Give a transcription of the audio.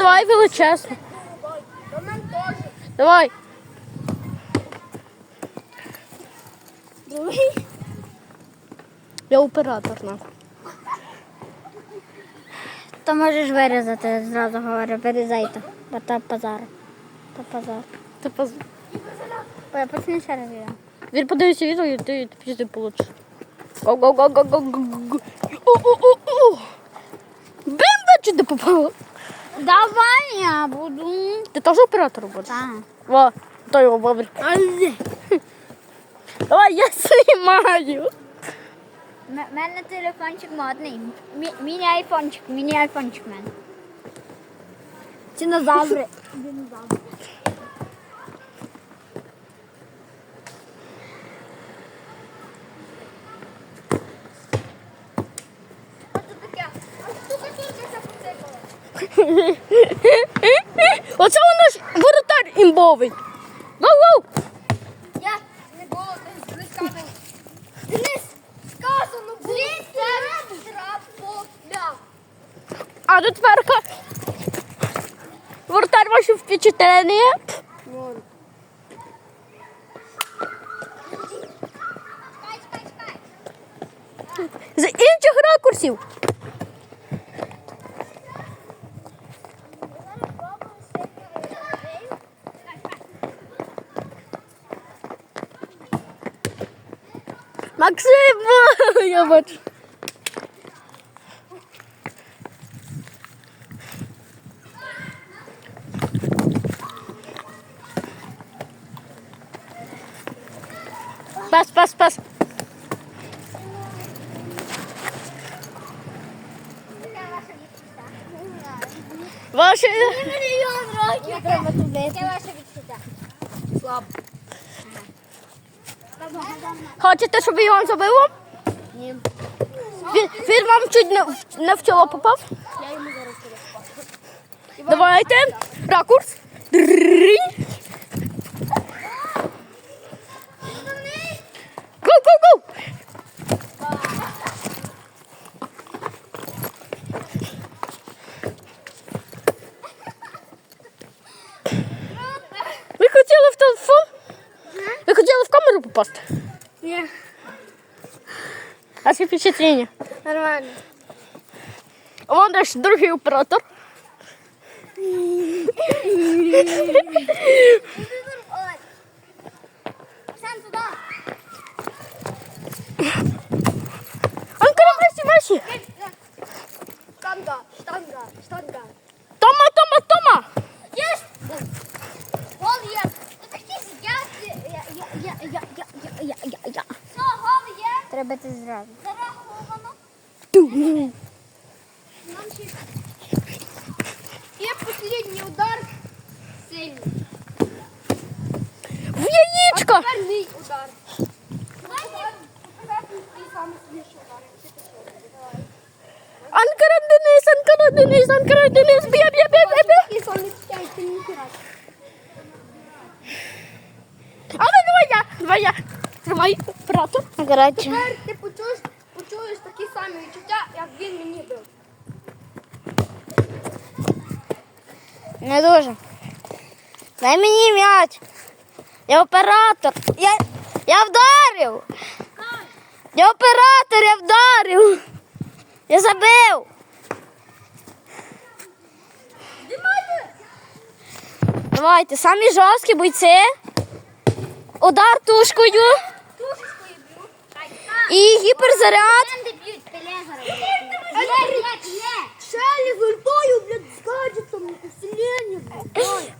давай величезно. Давай. Давай. Я операторна. То можеш вирізати, зразу говорю, вирізайте. Бо та пазар. Та пазар. Та пазар. Ой, почни ще раз відео. Він подивився відео і ти пізди получиш. го го го го го го го Бимба чуть не попало. Давай я буду. Ти теж оператор будеш? Так. Во, то його бобр. Давай, я знімаю. У мене телефончик модний. Мі- Міні-айфончик, міні-айфончик в мене. Динозаври. Динозаври. Оце у нас воротар імбовий. Гоу-гоу! Я не було сказано. Було. А до тверка Вратар ваше впечатлення? З інших ракурсів. Максим! Я бачу. Пас, пас, пас. Ваше... Мільйон років треба туди. Яке ваше відчуття? Слаб. Хочете, щоб я вам зробив? Ні. Він, він вам чуть не, в- не в чоло попав. Я йому зараз Давайте. Ракурс. Дринь. пост? Нет. А впечатление? Нормально. Вон наш другий оператор. Сам туда. Анкара. Штанга, штанга, штанга. робити зразу. Зараховано. І ну. останній удар сильний. В яєчко! Останній удар. Анкара Денис, Анкара Денис, Анкара Денис, б'є, б'є, б'є, б'є, б'є. А ну, давай я, давай я. Тримай оператор. Коротше. Тепер ти почуєш, почуєш такі самі відчуття, як він мені бив. Не дуже. Дай мені м'яч. Я оператор. Я, я вдарив. Я оператор, я вдарив. Я забив. Давайте, самі жорсткі бойці. Удар тушкою. І гіперзаряд. Шелі з ультою, блядь, з гаджетом, населення, блядь.